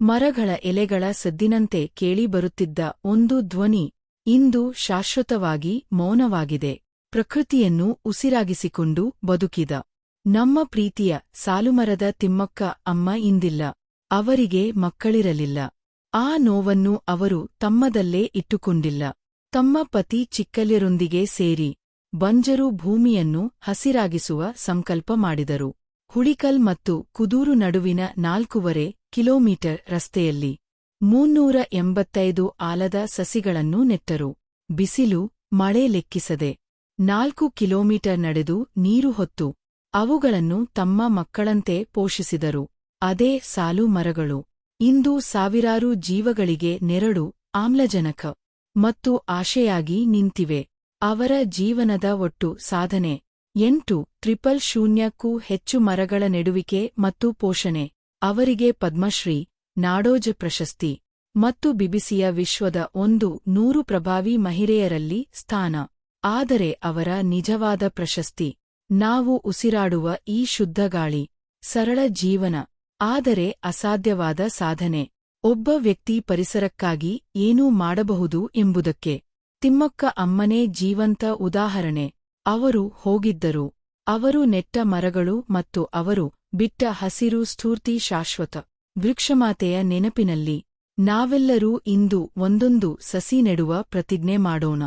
ಮರಗಳ ಎಲೆಗಳ ಸದ್ದಿನಂತೆ ಕೇಳಿಬರುತ್ತಿದ್ದ ಒಂದು ಧ್ವನಿ ಇಂದು ಶಾಶ್ವತವಾಗಿ ಮೌನವಾಗಿದೆ. ಪ್ರಕೃತಿಯನ್ನು ಉಸಿರಾಗಿಸಿಕೊಂಡು ಬದುಕಿದ ನಮ್ಮ ಪ್ರೀತಿಯ ಸಾಲುಮರದ ತಿಮ್ಮಕ್ಕ ಅಮ್ಮ ಇಂದಿಲ್ಲ, ಅವರಿಗೆ ಮಕ್ಕಳಿರಲಿಲ್ಲ. ಆ ನೋವನ್ನು ಅವರು ತಮ್ಮದಲ್ಲೇ ಇಟ್ಟುಕೊಂಡಿಲ್ಲ. ತಮ್ಮ ಪತಿ ಚಿಕ್ಕಲ್ಯರೊಂದಿಗೆ ಸೇರಿ ಬಂಜರು ಭೂಮಿಯನ್ನು ಹಸಿರಾಗಿಸುವ ಸಂಕಲ್ಪ ಮಾಡಿದರು. ಹುಳಿಕಲ್ ಮತ್ತು ಕುದೂರು ನಡುವಿನ ನಾಲ್ಕೂವರೆ ಕಿಲೋಮೀಟರ್ ರಸ್ತೆಯಲ್ಲಿ ಮೂನ್ನೂರ ಎಂಬತ್ತೈದು ಆಲದ ಸಸಿಗಳನ್ನು ನೆಟ್ಟರು. ಬಿಸಿಲು, ಮಳೆ ಲೆಕ್ಕಿಸದೆ ನಾಲ್ಕು ಕಿಲೋಮೀಟರ್ ನಡೆದು ನೀರು ಹೊತ್ತು ಅವುಗಳನ್ನು ತಮ್ಮ ಮಕ್ಕಳಂತೆ ಪೋಷಿಸಿದರು. ಅದೇ ಸಾಲು ಮರಗಳು. ಇಂದು ಸಾವಿರಾರು ಜೀವಗಳಿಗೆ ನೆರಳು ಆಮ್ಲಜನಕ ಮತ್ತು ಆಶೆಯಾಗಿ ನಿಂತಿವೆ. ಅವರ ಜೀವನದ ಒಟ್ಟು ಸಾಧನೆ ಎಂಟು ಟ್ರಿಪಲ್ ಶೂನ್ಯಕ್ಕೂ ಹೆಚ್ಚು ಮರಗಳ ನೆಡುವಿಕೆ ಮತ್ತು ಪೋಷಣೆ. ಅವರಿಗೆ ಪದ್ಮಶ್ರೀ, ನಾಡೋಜ ಪ್ರಶಸ್ತಿ ಮತ್ತು ಬಿಬಿಸಿಯ ವಿಶ್ವದ ಒಂದು ನೂರು ಪ್ರಭಾವಿ ಮಹಿಳೆಯರಲ್ಲಿ ಸ್ಥಾನ. ಆದರೆ ಅವರ ನಿಜವಾದ ಪ್ರಶಸ್ತಿ, ನಾವು ಉಸಿರಾಡುವ ಈ ಶುದ್ಧಗಾಳಿ ಸರಳ ಜೀವನ, ಆದರೆ ಅಸಾಧ್ಯವಾದ ಸಾಧನೆ. ಒಬ್ಬ ವ್ಯಕ್ತಿ ಪರಿಸರಕ್ಕಾಗಿ ಏನೂ ಮಾಡಬಹುದು ಎಂಬುದಕ್ಕೆ ತಿಮ್ಮಕ್ಕ ಅಮ್ಮನೇ ಜೀವಂತ ಉದಾಹರಣೆ. ಅವರು ಹೋಗಿದ್ದರು. ಅವರು ನೆಟ್ಟ ಮರಗಳು ಮತ್ತು ಅವರು ಬಿಟ್ಟ ಹಸಿರು ಸ್ಫೂರ್ತಿ ಶಾಶ್ವತ. ವೃಕ್ಷಮಾತೆಯ ನೆನಪಿನಲ್ಲಿ ನಾವೆಲ್ಲರೂ ಇಂದು ಒಂದೊಂದು ಸಸಿ ನೆಡುವ ಪ್ರತಿಜ್ಞೆ ಮಾಡೋಣ.